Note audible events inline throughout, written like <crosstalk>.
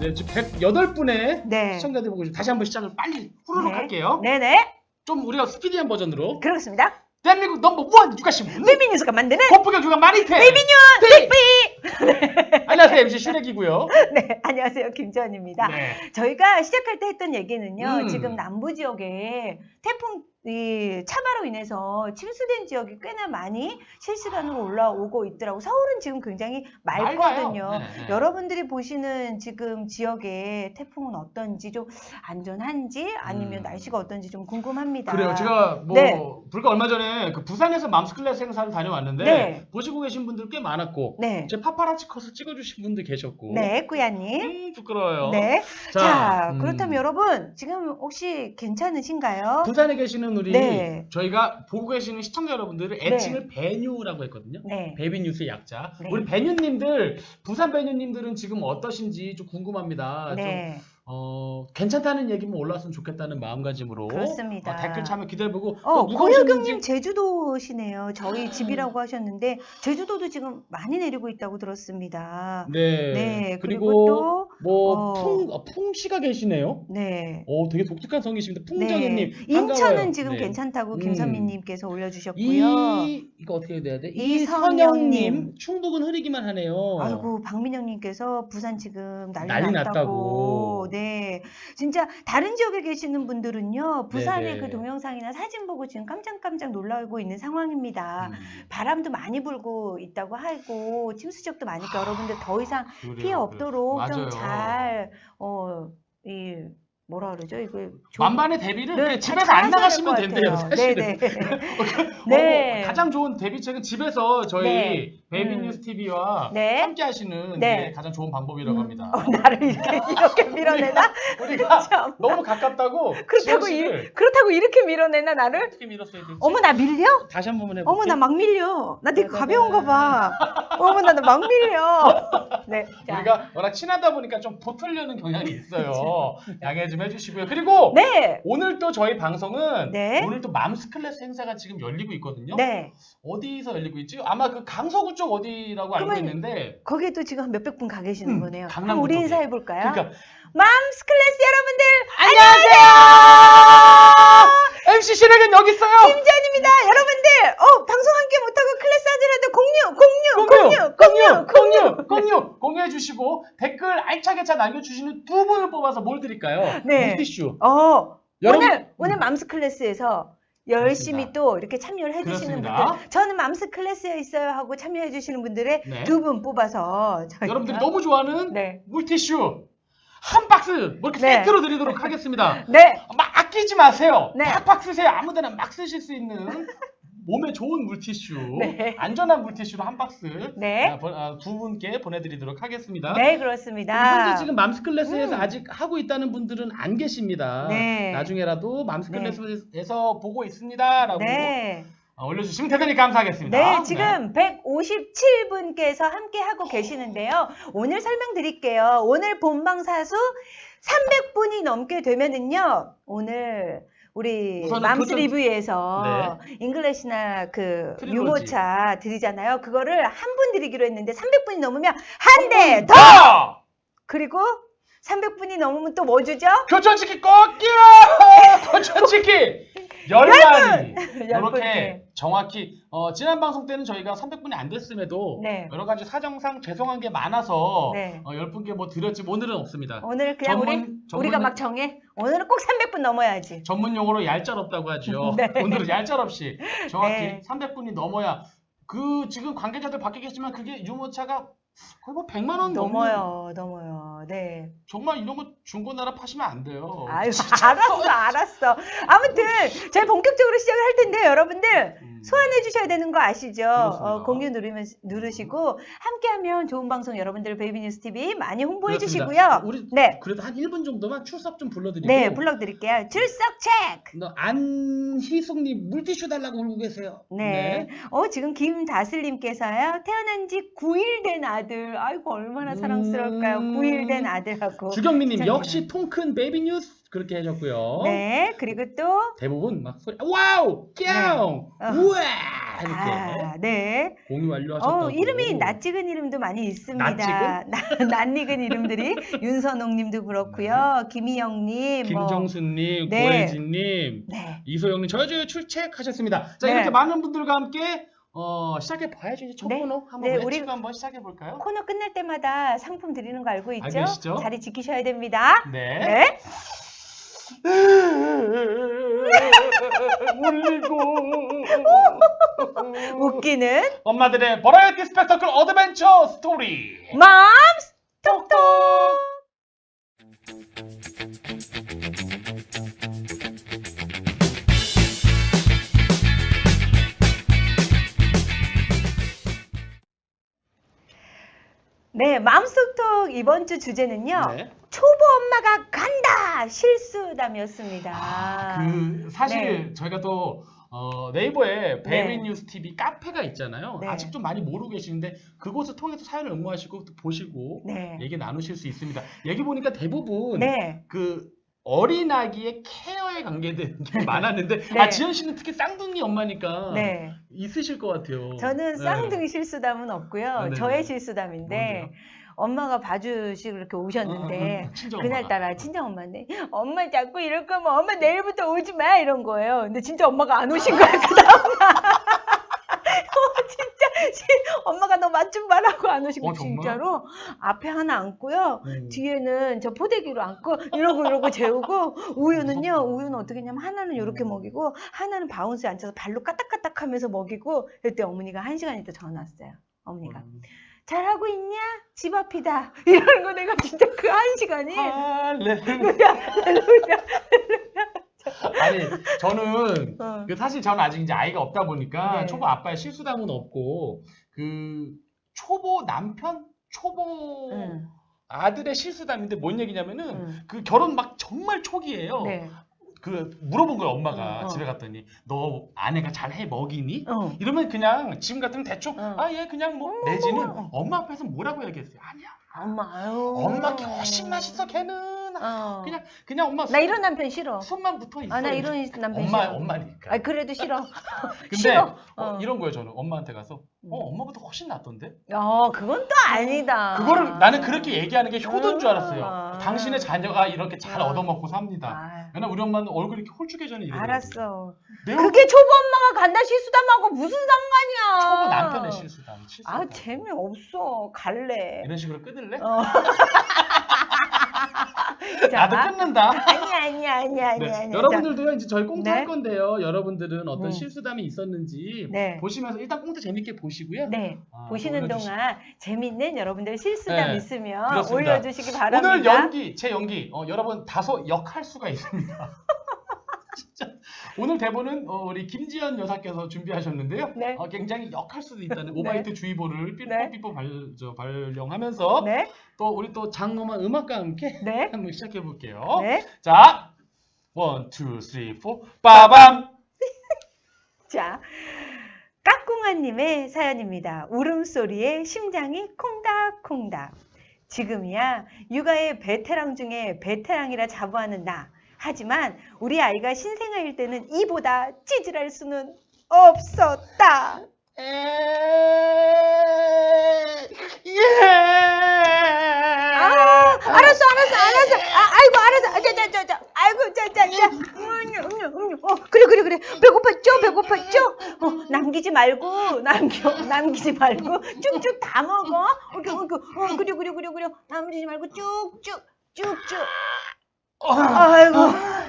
네, 지금 108분의 네. 시청자들 보고 다시 한번 시작을 빨리 후루룩 네. 할게요. 네네. 좀 우리가 스피디한 버전으로 그렇습니다. 대한민국 넘버 원 육아신 베이비 뉴스가 만드는 고프경 교감 마니테 베이비 뉴스 삐삐. 안녕하세요 MC 슈렉이고요. 네, 안녕하세요. 김지연입니다. 네. 저희가 시작할 때 했던 얘기는요. 음. 지금 남부 지역에 태풍 이 차바로 인해서 침수된 지역이 꽤나 많이 실시간으로 올라오고 있더라고. 서울은 지금 굉장히 맑거든요. 네, 네. 여러분들이 보시는 지금 지역의 태풍은 어떤지 좀 안전한지 아니면 음. 날씨가 어떤지 좀 궁금합니다. 그래요. 제가 뭐 네. 불과 얼마 전에 그 부산에서 맘스 클래스 행사를 다녀왔는데 네. 보시고 계신 분들 꽤 많았고 네. 제 파파라치 컷을 찍어주신 분들 계셨고 네, 꾸야님. 음, 부끄러워요. 네. 자, 음. 그렇다면 여러분, 지금 혹시 괜찮으신가요? 부산에 계시는 우리 네. 저희가 보고 계시는 시청자 여러분들을 네. 애칭을 배뉴라고 했거든요. 네. 베이비 뉴스의 약자. 네. 우리 배뉴님들 부산 배뉴님들은 지금 어떠신지 좀 궁금합니다. 좀 네. 어, 괜찮다는 얘기만 올라왔으면 좋겠다는 마음가짐으로 그렇습니다. 어, 댓글 참여 기대해보고 어, 오셨는지 제주도시네요. 저희 집이라고 하셨는데 제주도도 지금 많이 내리고 있다고 들었습니다. 네. 네, 그리고, 그리고 또 뭐 어. 풍, 어, 풍씨가 계시네요. 네. 오, 되게 독특한 성이십니다. 네. 풍정현님. 인천은 반가워요. 지금 네. 괜찮다고 음. 김선미님께서 올려주셨고요. 이 이거 어떻게 돼야 돼? 이선영님. 충북은 흐리기만 하네요. 아이고 박민영님께서 부산 지금 난리, 난리 났다고. 났다고. 네, 진짜 다른 지역에 계시는 분들은요 부산의 네네. 그 동영상이나 사진 보고 지금 깜짝깜짝 놀라고 있는 상황입니다. 음, 바람도 많이 불고 있다고 하고 침수적도 많으니까 여러분들 더 이상 그래요, 피해. 없도록. 좀 잘어 이 뭐라 그러죠 이거 좀- 만반의 대비를 네, 잘 집에서 안 나가시면 된대요. 사실은. 네네. <laughs> 어, 네. 가장 좋은 대비책은 집에서 저희 네. 베이비 음. 뉴스 TV와 네. 함께 하시는 네. 게 가장 좋은 방법이라고 합니다. 어, 나를 이렇게 이렇게 밀어내나? <laughs> 우리가 <laughs> 참. 너무 가깝다고 그렇다고 이, 그렇다고 이렇게 밀어내나 나를? 어떻게 밀었어야 될지 어머 나 밀려? 다시 한 번만 해볼게요. 어머 나 막 밀려. 나 되게 네, 네, 가벼운가 네. 봐. 어머 나 막 밀려. <laughs> 네. 자. 우리가 워낙 친하다 보니까 좀 보틀려는 경향이 있어요. 양해 좀 해주시고요. 그리고 네. 오늘 또 저희 방송은 네. 오늘 또 맘스 클래스 행사가 지금 열리고 있거든요. 네. 어디서 열리고 있지? 아마 그 강서구 쪽 어디라고 알고 있는데 거기도 지금 한 몇백 분 가 계시는 음, 거네요. 그럼 우리. 인사해 볼까요? 그러니까 맘스 클래스 여러분들 안녕하세요. MC 실행은 여기 있어요. 김지연입니다. 여러분들 어 방송 함께 못하고 클래스 하더라도 공유 공유 공유 공유 공유, 공유, 공유, 공유해 주시고 댓글 알차게 잘 남겨주시는 두 분을 뽑아서 뭘 드릴까요? 네. 물티슈. 어 여러분- 오늘 오늘 맘스 클래스에서 열심히 그렇습니다. 또 이렇게 참여를 해주시는. 분들 저는 맘스 클래스에 있어요 하고 참여해주시는 분들의 네. 두분 뽑아서 저희가 여러분들이 너무 좋아하는 네. 물티슈 한 박스 뭐 이렇게 네. 세트로 드리도록 하겠습니다. <laughs> 네 막 아끼지 마세요. 네. 팍팍 쓰세요. 아무데나 막 쓰실 수 있는 <laughs> 몸에 좋은 물티슈, 네. 안전한 물티슈로 한 박스 네. 아, 보- 아, 두 분께 보내드리도록 하겠습니다. 네, 현재 그렇습니다. 지금 맘스클래스에서 음. 아직 하고 있다는 분들은 안 계십니다. 네. 나중에라도 맘스클래스에서 보고 있습니다라고 네. 어, 올려주시면 대단히 감사하겠습니다. 네, 지금 157분께서 함께 하고 계시는데요. 오늘 설명드릴게요. 오늘 본방 사수 300분이 넘게 되면은요. 오늘 우리 맘스 도전- 리뷰에서 잉글래시나 그 트리로지. 유모차 드리잖아요. 그거를 한 분 드리기로 했는데 300분이 넘으면 한 대 더! 더! 그리고 300분이 넘으면 또 뭐 주죠? 교촌치킨 꺾기요! 교촌치킨! <laughs> 열 마리! 열 이렇게 분께. 정확히 어, 지난 방송 때는 저희가 300분이 안 됐음에도 네. 여러 가지 사정상 죄송한 게 많아서 네. 어, 10분께 뭐 드렸지 오늘은 없습니다. 오늘 그냥 우리 전문- 우리가 막 정해. 오늘은 꼭 300분 넘어야지. 전문 용어로 얄짤없다고 하죠. <laughs> 네. 오늘은 얄짤없이 정확히 네. 300분이 넘어야 그 지금 관계자들 계시지만 그게 유모차가 거의 뭐 100만 원 넘어요, 넘어요. 네. 정말 이런 거 중고 나라 파시면 안 돼요. 아유, 알았어, 알았어. 아무튼 저희 본격적으로 시작을 할 텐데 여러분들 음. 소환해 주셔야 되는 거 아시죠? 어, 공유 누르면 누르시고 함께하면 좋은 방송 여러분들 베이비뉴스 TV 많이 홍보해 그렇습니다. 주시고요. 우리 네, 그래도 한 1분 정도만 출석 좀 불러드리고 네 불러드릴게요. 출석 체크. 너 안희숙님 물티슈 달라고 울고 계세요. 네. 어, 지금 김다슬님께서요, 태어난 지 9일 된 아들. 아이고, 얼마나 사랑스러울까요? 음. 9일 된 아들하고. 주경민님. 역시 통 큰 베이비 뉴스 그렇게 해줬고요. 네, 그리고 또, 대부분 막 소리 와우 꺄 네. 어. 우와 이렇게 아, 네. 공유 완료하셨다고. 어, 이름이 낯익은 이름도 많이 있습니다. 낯익은? <laughs> 나- 낯익은 이름들이 윤선홍님도 그렇고요. 김희영님, 뭐, 김정수님, 네. 고혜진님, 네. 이소영님 저주 출첵하셨습니다. 자 네. 이렇게 많은 분들과 함께 어, 시작해 봐야죠. 이제 첫 네. 번호 한번 네, 우리- 한번 시작해 볼까요? 코너 끝날 때마다 상품 드리는 거 알고 있죠? 알고? 자리 지키셔야 됩니다. 네. 네. 울리고 <laughs> 웃기는 엄마들의 버라이어티 스펙터클 어드벤처 스토리 맘스 톡톡 네, 맘스톡 이번 주 주제는요. 네. 초보 엄마가 간다 실수담이었습니다. 그 사실 네. 저희가 또 어, 네이버에 베리 네. 뉴스 TV 카페가 있잖아요. 네. 아직 좀 많이 모르고 계시는데 그곳을 통해서 사연을 응모하시고 또 보시고 네. 얘기 나누실 수 있습니다. 얘기 보니까 대부분 네. 그 어린아기의 케어 게 <laughs> 많았는데 네. 아 지현 씨는 특히 쌍둥이 엄마니까 네. 있으실 것 같아요. 저는 네. 쌍둥이 실수담은 없고요. 아, 네네. 저의 실수담인데 뭔데요? 엄마가 봐주시고 이렇게 오셨는데 어, 어, 어, 친정. 그날따라 친정 엄마인데 엄마 자꾸 이럴 거면 엄마 내일부터 오지 마 이런 거예요. 근데 진짜 엄마가 안 오신 거예요 그 다음날. 시- <laughs> 엄마가 너 맛 좀 봐라고 안 오시고 어? 진짜로 앞에 하나 앉고요. 음. 뒤에는 저 포대기로 앉고 이러고 이러고 <laughs> 재우고 우유는요 우유는 어떻게 했냐면 하나는 이렇게 먹이고 하나는 바운스에 앉아서 발로 까딱까딱 하면서 먹이고 그때 어머니가 한 시간 있다 전화 왔어요 어머니가 음. 잘하고 있냐 집 앞이다 <laughs> 이러는 거 내가 진짜 그 한 시간이. 할렐루야 할렐루야 아니 저는 어. 그 사실 저는 아직 이제 아이가 없다 보니까 네. 초보 아빠의 실수담은 없고 그 초보 남편 초보 응, 아들의 실수담인데 뭔 얘기냐면은 응. 그 결혼 막 정말 초기예요. 네. 그 물어본 거예요 엄마가 어, 어. 집에 갔더니 너 아내가 잘 해 먹이니? 어. 이러면 그냥 지금 같으면 대충 어. 아얘 그냥 뭐 어. 내지는 엄마 앞에서 뭐라고 얘기했어요 아니야 엄마 아유 엄마 훨씬 맛있어 걔는 어. 그냥 그냥 엄마 나 이런 남편 싫어. 손만 붙어 있어. 아 나 이런 남편 엄마 싫어. 엄마니까. 아 그래도 싫어. <laughs> <laughs> 근데 싫어. 어, 어. 이런 거예요 저는. 엄마한테 가서. 어 음. 엄마보다 훨씬 낫던데? 야 그건 또 아니다. 그거를 나는 그렇게 얘기하는 게 효도인 줄 알았어요. 아. 당신의 자녀가 이렇게 잘 아. 얻어먹고 삽니다. 아, 왜냐면 우리 엄마는 얼굴이 이렇게 홀쭉해져는 이래요. 알았어. 매우 그게 초보 엄마가 간다 실수담하고 무슨 상관이야. 초보 남편의 실수다 실수다. 아 재미 없어. 갈래. 이런 식으로 끊을래? 어. <laughs> 자, 나도 끊는다 <laughs> 아니 아니 아니 아니 네, 아니 여러분들도요 이제 저희 꽁트 네. 할 건데요. 여러분들은 어떤 음. 실수담이 있었는지 네. 보시면서 일단 꽁트 재밌게 보시고요. 네 아, 보시는 올려주시- 동안 재밌는 여러분들 실수담 네, 있으면 그렇습니다. 올려주시기 바랍니다 오늘 연기 제 연기 어, 여러분 다소 역할 수가 있습니다. <laughs> 진짜 오늘 대본은 어, 우리 김지연 여사께서 준비하셨는데요. 네. 어, 굉장히 역할 수도 있다는 오바이트 주의보를 네. 삐뽀삐뽀 발, 저, 발령하면서 네 또 우리 또 장엄한 음악과 함께 네. <laughs> 한번 시작해 볼게요. 네. 자, 원, 투, 쓰리, 포, 빠밤. <laughs> 자, 까꿍아님의 사연입니다. 울음소리에 심장이 콩닥콩닥. 지금이야 육아의 베테랑 중에 베테랑이라 자부하는 나. 하지만 우리 아이가 신생아일 때는 이보다 찌질할 수는 없었다. 예. 아, 알았어, 알았어, 알았어. 아, 아이고, 알았어. 아, 자, 자, 자, 자. 아이고, 자, 자, 자. 음료, 음료, 음료. 어, 그래, 그래, 그래. 배고팠죠? 배고팠죠? 어, 남기지 말고, 남겨, 남기지 말고, 쭉쭉 다 먹어. 어, 그, 어, 그래, 그래, 그래, 그래. 남기지 말고, 쭉쭉, 쭉쭉. 아이고,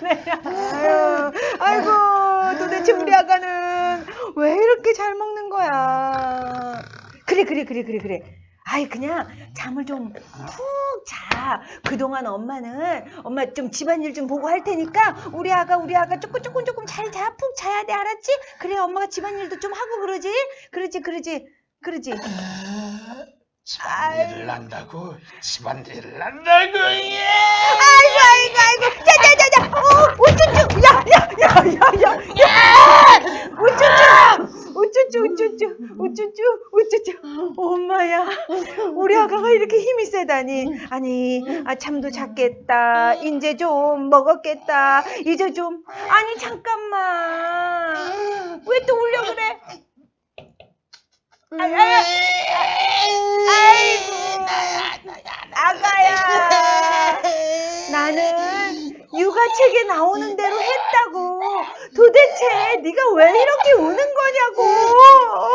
네. 아유, 아이고, 도대체 우리 아가는 왜 이렇게 잘 먹는 거야? 그래, 그래, 그래, 그래, 그래. 아이, 그냥 잠을 좀 푹 자. 그동안 엄마는 엄마 좀 집안일 좀 보고 할 테니까 우리 아가, 우리 아가 조금, 조금, 조금 잘 자. 푹 자야 돼, 알았지? 그래, 엄마가 집안일도 좀 하고 그러지? 그러지, 그러지, 그러지. 집안일을 한다고 집안일을 한다고 예. 아이고 아이고 아이고 자자자자 어 우쭈쭈 야야야야야 야 우쭈쭈 우쭈쭈 우쭈쭈 우쭈쭈 우쭈쭈. 엄마야 우리 아가가 이렇게 힘이 세다니. 아니 아 잠도 잤겠다. 이제 좀 먹었겠다. 이제 좀. 아니 잠깐만. 왜 또 울려 그래? 아이고 아가야. 나는 육아책에 나오는 대로 했다고 도대체 네가 왜 이렇게 우는 거냐고 어?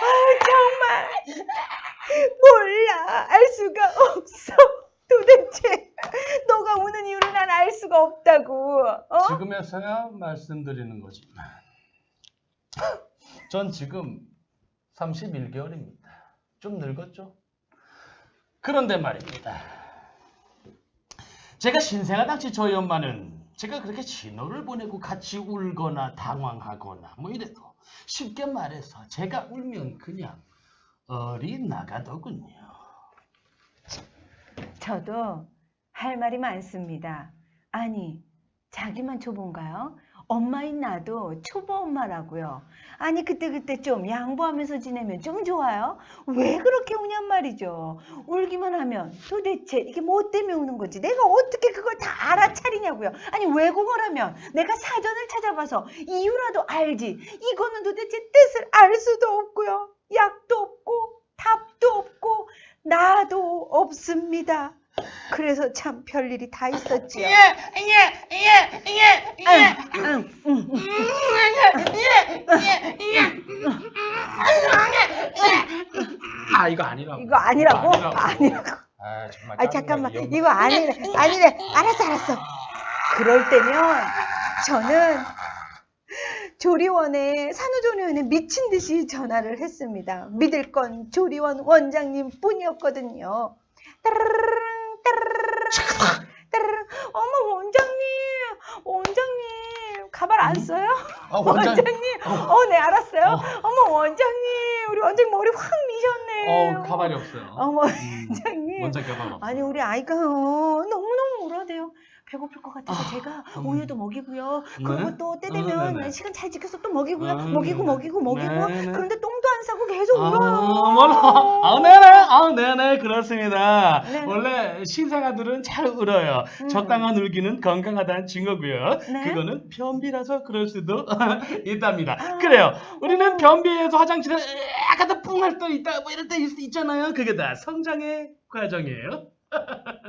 아 정말 몰라 알 수가 없어 도대체 너가 우는 이유를 난 알 수가 없다고 어? 지금에서야 말씀드리는 거지만 전 지금 31개월입니다. 좀 늙었죠? 그런데 말입니다. 제가 신생아 당 시 저희 엄마는 제가 그렇게 신호를 보내고 같이 울거나 당황하거나 뭐 이래도 쉽게 말해서 제가 울면 그냥 어리 나가더군요. 저도 할 말이 많습니다. 아니, 자기만 초보인가요? 엄마인 나도 초보 엄마라고요. 아니, 그때 그때 좀 양보하면서 지내면 좀 좋아요? 왜 그렇게 우냔 말이죠. 울기만 하면 도대체 이게 뭐 때문에 우는 거지? 내가 어떻게 그걸 다 알아차리냐고요. 아니, 외국어라면 내가 사전을 찾아봐서 이유라도 알지. 이거는 도대체 뜻을 알 수도 없고요. 약도 없고, 답도 없고, 나도 없습니다. 그래서 참 별일이 다 있었지요. 응, 응, 응, 응. 아 이거 아니라고. 이거 아니라고? 아니라고. 아니라고. 아 정말. 아 잠깐만 이거 아니래 아니래 알았어 알았어. 그럴 때면 저는 조리원에 산후조리원에 미친 듯이 전화를 했습니다. 믿을 건 조리원 원장님 뿐이었거든요. 따르르르 따 따르르 어머 원장님 원장님 가발 안 써요? 아, 원장- 원장 님 어 네 알았어요. 어 머 원장님 우리 원장님 머리 확 미셨네. 어 가발이 없어요. 어머 음, 원장님 원장 가발 없어. 아니 우리 아이가 어, 너무너무 울어대요. 배고플 것 같아서 아, 제가 음. 우유도 먹이고요. 네? 그리고 또때 어, 되면 네네. 시간 잘 지켜서 또 먹이고요. 음, 먹이고 먹이고 먹이고 네네. 그런데 똥도 안 싸고 계속 아, 울어요. 몰라. 아, 네네. 아, 네네. 그렇습니다. 네네. 원래 신생아들은 잘 울어요. 음. 적당한 울기는 건강하다는 증거고요. 네. 그거는 변비라서 그럴 수도 <laughs> 있답니다. 아, 그래요. 우리는 어. 변비에서 화장실에 약간 더 뿡할 때 있다, 뭐 이럴 때 있, 있잖아요. 그게 다 성장의 과정이에요.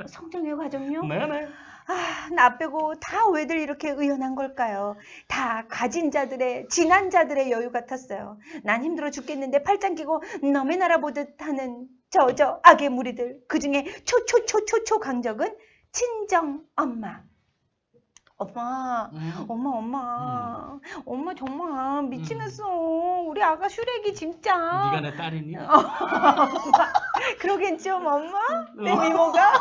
성장의 과정요? <laughs> 네네. 아, 나 빼고 다 왜들 이렇게 의연한 걸까요? 다 가진 자들의, 지난 자들의 여유 같았어요. 난 힘들어 죽겠는데 팔짱 끼고 너의 나라 보듯 하는 저, 저 악의 무리들. 그 중에 초초초초초 강적은 친정 엄마. 엄마, 음. 엄마, 엄마. 엄마 정말 미치겠어. 우리 아가 슈렉이 진짜. 네가 내 딸이니? 어. <laughs> 그러겠죠, 엄마? 내 어. 미모가?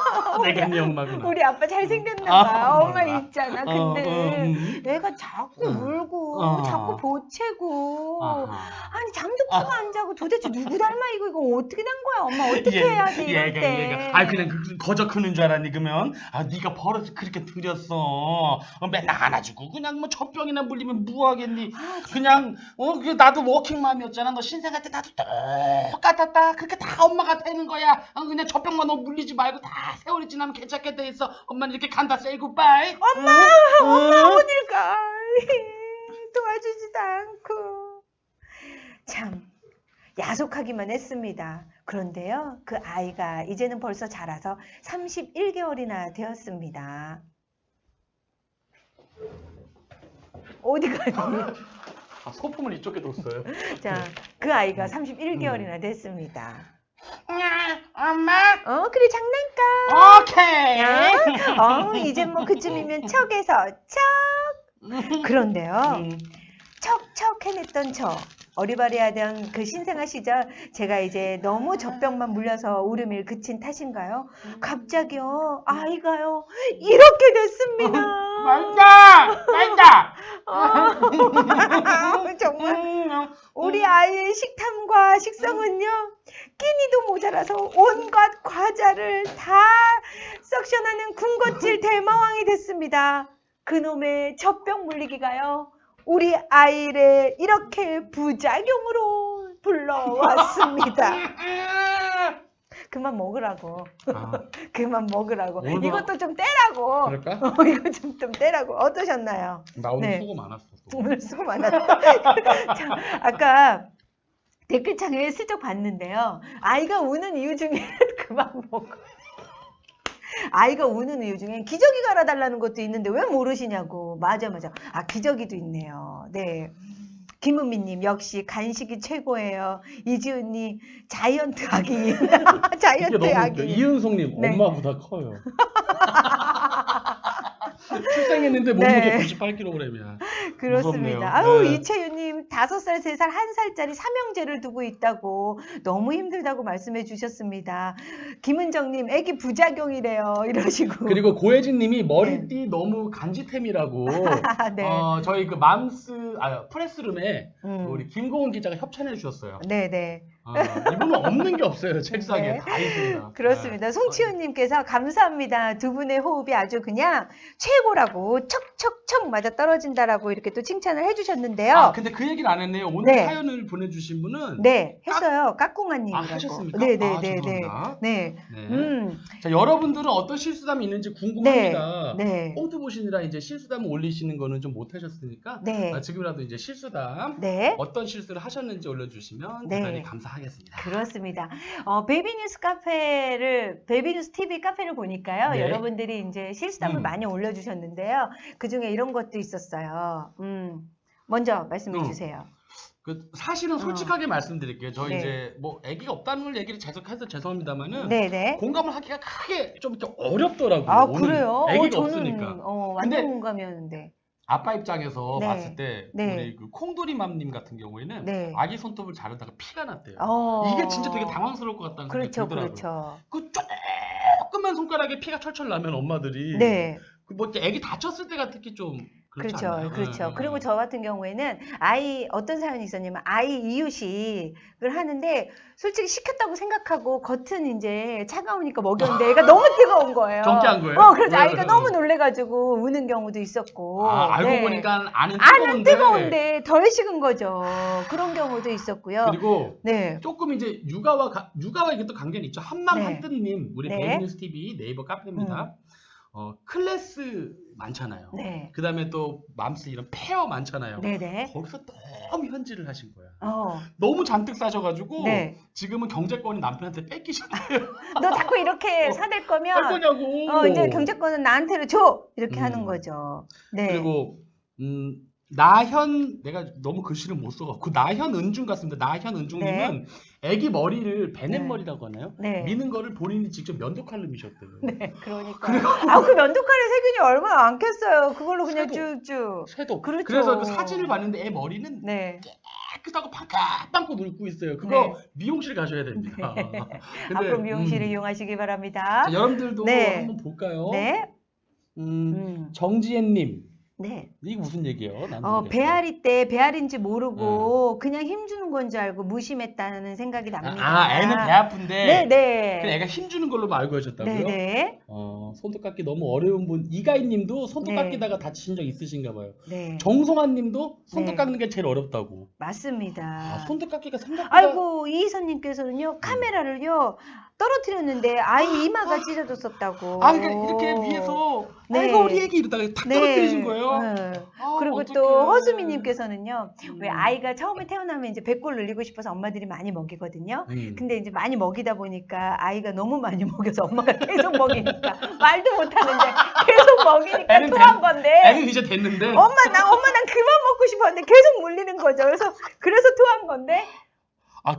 <laughs> 내가 네 엄마구나. 우리 아빠 잘생겼나 아, 봐. 엄마 몰라. 있잖아. 어, 근데 어, 음. 내가 자꾸 어. 울고 어. 자꾸 보채고 아하. 아니 잠도 푹안 자고 도대체 누구 닮아 이거 이거 어떻게 된 거야? 엄마 어떻게 얘- 해야 돼 이럴 얘가, 때? 얘가. 아 그냥 그, 거저 크는 줄 알았니 그러면 아 네가 버릇을 그렇게 들였어 어, 맨날 안아주고 그냥 뭐 젖병이나 물리면 뭐 하겠니 아, 그냥 어 그 나도 워킹맘이었잖아 너 신생할 때 나도 똑같았다 그렇게 다 엄마가 되는 거야 어, 그냥 젖병만 너 물리지 말고 다 세월이 지나면 괜찮게 돼 있어 엄마는 이렇게 간다 세이 굿바이 엄마, 응? 엄마 응? 어딜 가? <laughs> 도와주지도 않고 참 야속하기만 했습니다. 그런데요, 그 아이가 이제는 벌써 자라서 31개월이나 되었습니다. 어디 가니? 아, 소품을 이쪽에 뒀어요 자, 그 아이가 31개월이나 됐습니다. 엄마 어, 그래 장난감. 오케이 어, 이제 뭐 그쯤이면 척에서 척. 그런데요. 음. 척척 해냈던 저 어리바리하던 그 신생아 시절 제가 이제 너무 젖병만 물려서 울음이 그친 탓인가요? 갑자기요 아이가요 이렇게 됐습니다. 맞다 맞다 아, <laughs> 정말 우리 아이의 식탐과 식성은요 끼니도 모자라서 온갖 과자를 다 석션하는 군것질 대마왕이 됐습니다. 그놈의 젖병 물리기가요 우리 아이를 이렇게 부작용으로 불러왔습니다. <laughs> 그만 먹으라고. 아, <laughs> 그만 먹으라고. 오늘도- 이것도 좀 떼라고. 그럴까? <laughs> 어, 이거 좀, 좀 떼라고. 어떠셨나요? 나 오늘 네. 수고 많았어. 또. 오늘 수고 많았다. <laughs> 자, 아까 댓글창에 슬쩍 봤는데요. 아이가 우는 이유 중에 그만 먹어. 아이가 우는 이유 중에 기저귀 갈아달라는 것도 있는데 왜 모르시냐고. 맞아, 맞아. 아, 기저귀도 있네요. 네. 김은미님, 역시 간식이 최고예요. 이지은님, 자이언트 아기. <laughs> 이게 자이언트. 아기. 이은송님 네. 엄마보다 커요. <laughs> 출생했는데 네. 몸무게 98kg이야. 그렇습니다. 무섭네요. 아우 네. 이채유님 다섯 살, 세 살, 한 살짜리 삼형제를 두고 있다고 너무 힘들다고 말씀해 주셨습니다. 김은정님 애기 부작용이래요 <laughs> 이러시고. 그리고 고혜진님이 머리띠 너무 간지템이라고. <laughs> 네. 어, 저희 그 맘스 아 프레스룸에 음. 우리 김고은 기자가 협찬해 주셨어요. 네네 어, 이분은 없는 게 없어요 책상에 네. 다 있습니다. 그렇습니다. 네. 송치훈님께서 감사합니다. 두 분의 호흡이 아주 그냥 최고라고 척척척 맞아 떨어진다라고 이렇게 또 칭찬을 해주셨는데요. 아 근데 그 얘기를 안 했네요. 오늘 네. 사연을 보내주신 분은 네 했어요. 까꿍아님이라고. 아 하셨습니까? 네네네네. 아, 죄송합니다. 네. 네. 음. 자 여러분들은 어떤 실수담이 있는지 궁금합니다. 네. 꽁트 보시느라 이제 실수담 올리시는 거는 좀 못하셨으니까 네. 아, 지금이라도 이제 실수담 네. 어떤 실수를 하셨는지 올려주시면 네. 대단히 감사 하겠습니다. 그렇습니다. 어, 베이비뉴스 카페를, 베이비뉴스 TV 카페를 보니까요. 네. 여러분들이 이제 실수담을 음. 많이 올려주셨는데요. 그 중에 이런 것도 있었어요. 음, 먼저 말씀해 음. 주세요. 그 사실은 솔직하게 말씀드릴게요. 저 어. 네. 이제 뭐 아기가 없다는 걸 얘기를 계속해서 죄송합니다만은 네네. 공감을 하기가 크게 좀 이렇게 어렵더라고요. 아, 그래요? 아기가 어, 없으니까. 어, 완전 근데- 공감이었는데. 아빠 입장에서 네. 봤을 때 네. 우리 그 콩돌이맘님 같은 경우에는 네. 아기 손톱을 자르다가 피가 났대요. 어. 이게 진짜 되게 당황스러울 것 같다는 그렇죠, 생각이 들더라고요. 그렇죠. 그 조그만 손가락에 피가 철철 나면 엄마들이 네. 그뭐 이렇게 애기 다쳤을 때가 특히 좀 그렇죠, 않나요? 그렇죠. 네, 그리고 네. 저 같은 경우에는 아이 어떤 사연이 있었냐면 아이 이유식을 하는데 솔직히 시켰다고 생각하고 겉은 이제 차가우니까 먹였는데 애가 너무 뜨거운 거예요. 경계한 거예요? 어, 그래서 왜, 아이가 왜, 너무 왜? 놀래가지고 우는 경우도 있었고. 아, 알고 네. 보니까 안은 안은 뜨거운데, 뜨거운데 덜 식은 거죠. 그런 경우도 있었고요. 그리고 네, 조금 이제 육아와 가- 육아와 이게 또 관계는 있죠. 한맘 네. 한뜻님 우리 네. 음. 베이비뉴스 TV 네이버 카페입니다. 어, 클래스 많잖아요. 네, 그 다음에 또 맘스 이런 페어 많잖아요. 네, 네. 거기서 너무 현질을 하신 거야. 어, 너무 잔뜩 싸셔가지고 네. 지금은 경제권이 남편한테 뺏기셨대요. 너 자꾸 이렇게 <laughs> 어, 사댈 할 거면 거냐고. 어, 이제 경제권은 나한테로 줘 이렇게 음. 하는 거죠. 네. 그리고 음, 나현 내가 너무 글씨를 못 써갖고 나현 은중 같습니다. 나현 은중님은 애기 머리를 베넷 네. 머리라고 하나요? 네. 미는 거를 본인이 직접 면도칼로 미셨대요. 네, 그러니까. 아, 그 면도칼에 세균이 얼마나 많겠어요. 그걸로 그냥 쇠도. 쭉쭉. 쇠도. 그렇죠. 그래서 그 사진을 봤는데 애 머리는 네. 깨끗하고 팡긋팡긋 늙고 있어요. 그거 네. 미용실 가셔야 됩니다. <laughs> 근데, 앞으로 미용실을 음, 이용하시기 바랍니다. 자, 여러분들도 네. 한번 볼까요? 네. 음, 음. 정지혜님 네. 이게 무슨 얘기예요? 난 어. 배앓이 때 배앓인지 모르고 네. 그냥 힘주는 건 줄 알고 무심했다는 생각이 납니다. 아, 애는 배 아픈데 네, 네. 그냥 애가 힘주는 걸로 알고 하셨다고요? 네, 네. 어, 손톱 깎기 너무 어려운 분 이가희님도 손톱 네. 깎이다가 다치신 적 있으신가 봐요. 네. 정송아님도 손톱 네. 깎는 게 제일 어렵다고. 맞습니다. 아, 손톱 깎기가 생각보다 아이고 이희선님께서는요 카메라를요 떨어뜨렸는데 아이 이마가 찢어졌었다고. 아, 그러니까 이렇게 위에서 네. 아이고 우리 애기 이러다가 탁 떨어뜨리신 거예요. 네. 아, 그리고 어떡해. 또 허수미님께서는요 음. 왜 아이가 처음에 태어나면 이제 배꼽 늘리고 싶어서 엄마들이 많이 먹이거든요. 음. 근데 이제 많이 먹이다 보니까 아이가 너무 많이 <laughs> 먹여서 엄마가 계속 먹이니까 말도 못하는데 계속 먹이니까 토한 된- 건데 애는 이제 됐는데 엄마 나 엄마 난 그만 먹고 싶었는데 계속 물리는 거죠. 그래서 그래서 토한 건데 아,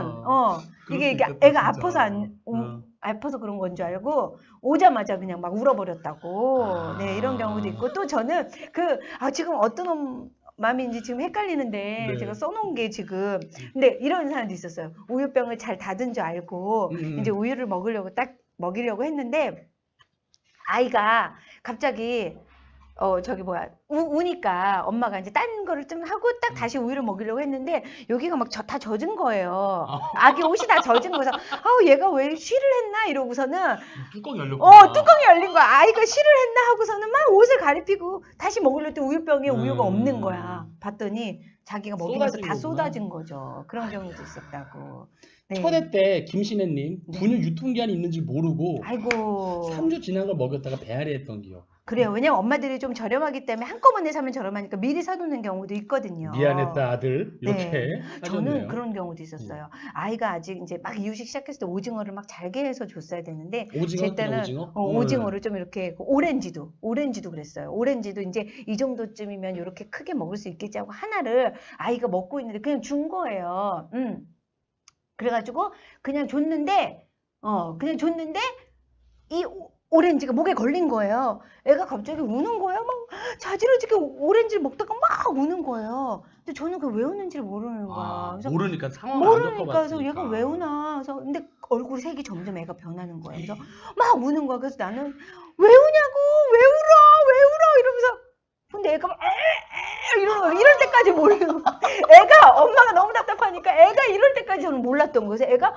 있겠다. 어 이게 수 이게 있겠다, 애가 진짜. 아파서 안 오- 어. 아파서 그런 건 줄 알고 오자마자 그냥 막 울어버렸다고 아. 네 이런 경우도 있고 또 저는 그 아 지금 어떤 음- 마음인지 지금 헷갈리는데 네. 제가 써놓은 게 지금 근데 이런 사람도 있었어요 우유병을 잘 닫은 줄 알고 음. 이제 우유를 먹으려고 딱 먹이려고 했는데 아이가 갑자기 어 저기 뭐야 우, 니까 엄마가 이제 딴 거를 좀 하고 딱 다시 우유를 먹이려고 했는데 여기가 막다 젖은 거예요 아기 옷이 다 젖은 거서 아우 얘가 왜 쉬를 했나 이러고서는 뚜껑 열렸고. 어 뚜껑이 열린 거야 아이가 쉬를 했나 하고서는 막 옷을 가리피고 다시 먹으려 때 우유병에 음. 우유가 없는 거야 봤더니 자기가 먹이면서 쏟아진 다. 쏟아진 거죠 그런 경우도 있었다고 네. 첫해 때 김신혜님 네. 분유 유통기한이 있는지 모르고 아이고. 3주 지난 걸 먹였다가 배앓이 했던 기억. 그래요. 왜냐면 엄마들이 좀 저렴하기 때문에 한꺼번에 사면 저렴하니까 미리 사두는 경우도 있거든요. 미안했다 아들 이렇게 네. 저는 그런 경우도 있었어요. 아이가 아직 이제 막 이유식 시작했을 때 오징어를 막 잘게 해서 줬어야 되는데 오징어 제 때는 오징어 어, 음. 오징어를 좀 이렇게 그 오렌지도 오렌지도 그랬어요. 오렌지도 이제 이 정도쯤이면 이렇게 크게 먹을 수 있겠지 하고 하나를 아이가 먹고 있는데 그냥 준 거예요. 음. 그래가지고 그냥 줬는데 어 그냥 줬는데 이 오- 오렌지가 목에 걸린 거예요. 애가 갑자기 우는 거예요. 막 자지러지게 오렌지를 먹다가 막 우는 거예요. 근데 저는 그 왜 우는지를 모르는 거야. 아, 그래서 모르니까 상황을 안 모르니까 그래서. 얘가 왜 우나 그래서 근데 얼굴 색이 점점 애가 변하는 거예요 그래서 막 우는 거야 그래서 나는 왜 우냐고 왜 울어 왜 울어 이러면서 근데 애가 막 에에 이러는 거야 이럴 때까지 모르는 거야 애가 엄마가 너무 답답하니까 애가 이럴 때까지 저는 몰랐던 거예요 그래서 애가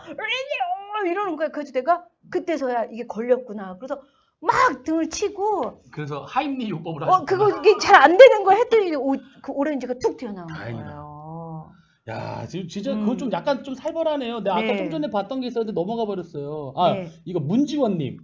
이러는 거야 그래서 내가 그때서야 이게 걸렸구나 그래서 막 등을 치고 그래서 하임리 요법을 어 하셨구나. 그거 이게 잘 안 되는 거 했더니 오, 그 오렌지가 툭 튀어나온 다행이다. 거예요 야, 지금 진짜 음. 그거 좀 약간 좀 살벌하네요. 내가 아까 네. 좀 전에 봤던 게 있었는데 넘어가 버렸어요. 아, 네. 이거 문지원님.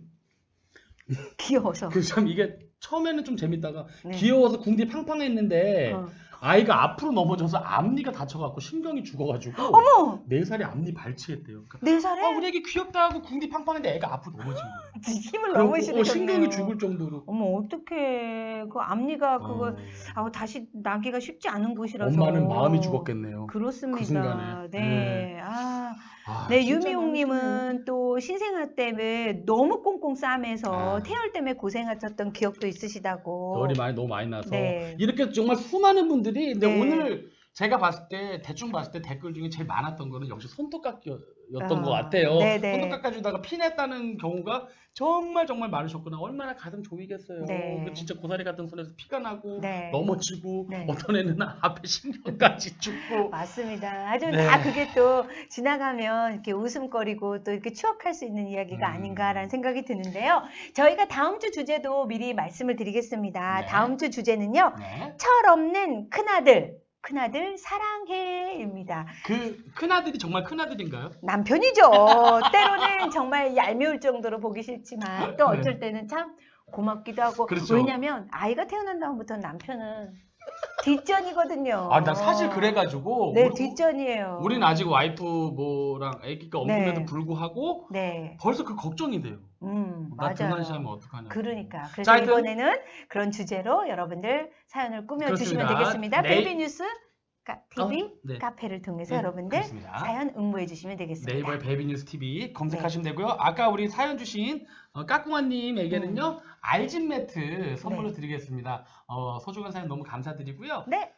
귀여워서 그 참 이게 처음에는 좀 재밌다가 네. 귀여워서 궁디 팡팡했는데 어. 아이가 앞으로 넘어져서 앞니가 다쳐갖고 신경이 죽어가지고 어머 네 살에 앞니 발치했대요. 그러니까 네 살에 아, 우리 애기 귀엽다 하고 궁디 팡팡했는데 애가 앞으로 넘어진 거예요. <laughs> 힘을 그리고 너무 어, 실으셨네요. 신경이 죽을 정도로. 어머 어떡해 그 앞니가 그거 어, 아우 다시 나기가 쉽지 않은 곳이라서 엄마는 마음이 죽었겠네요. 그렇습니다. 그 순간에. 네. 네. 아, 아, 네 유미용님은 또 신생아 때문에 너무 꽁꽁 싸매서 아. 태열 때문에 고생하셨던 기억도 있으시다고. 열이 많이 너무 많이 나서 네. 이렇게 정말 수많은 분들 이 근데 네. 오늘 제가 봤을 때 대충 봤을 때 댓글 중에 제일 많았던 거는 역시 손톱깎이였던 아, 것 같아요. 네네. 손톱 깎아주다가 피냈다는 경우가 정말 정말 많으셨구나. 얼마나 가슴 조이겠어요. 네. 그 진짜 고사리 같은 손에서 피가 나고 네. 넘어지고 네. 어떤 애는 앞에 신경까지 <laughs> 죽고 맞습니다. 아주 네. 다 그게 또 지나가면 이렇게 웃음거리고 또 이렇게 추억할 수 있는 이야기가 음. 아닌가라는 생각이 드는데요. 저희가 다음 주 주제도 미리 말씀을 드리겠습니다. 네. 다음 주 주제는요. 네. 철없는 큰아들, 큰아들 사랑해입니다. 그 큰아들이 정말 큰아들인가요? 남편이죠. 때로는 정말 얄미울 정도로 보기 싫지만 또 어쩔 때는 참 고맙기도 하고 네. 그렇죠. 왜냐면 아이가 태어난 다음부터 남편은 뒷전이거든요. 아, 난 사실 그래가지고 네, 우리- 뒷전이에요. 우린 아직 와이프 뭐랑 아기가 없는데도 네. 불구하고 네, 벌써 그 걱정이 돼요. 음, 나 맞아요. 등한시하면 어떡하냐. 그러니까 그래서 자, 이번에는 그런 주제로 여러분들 사연을 꾸며주시면 그렇습니다. 되겠습니다. 네. 베이비 뉴스 카- TV 어? 네. 카페를 통해서 네, 여러분들 그렇습니다. 사연 응모해 주시면 되겠습니다. 네이버에 베이비뉴스 TV 검색하시면 되고요. 아까 우리 사연 주신 어, 까꿍아님에게는요 알진 매트 선물로 네. 드리겠습니다. 어, 소중한 사연 너무 감사드리고요. 네,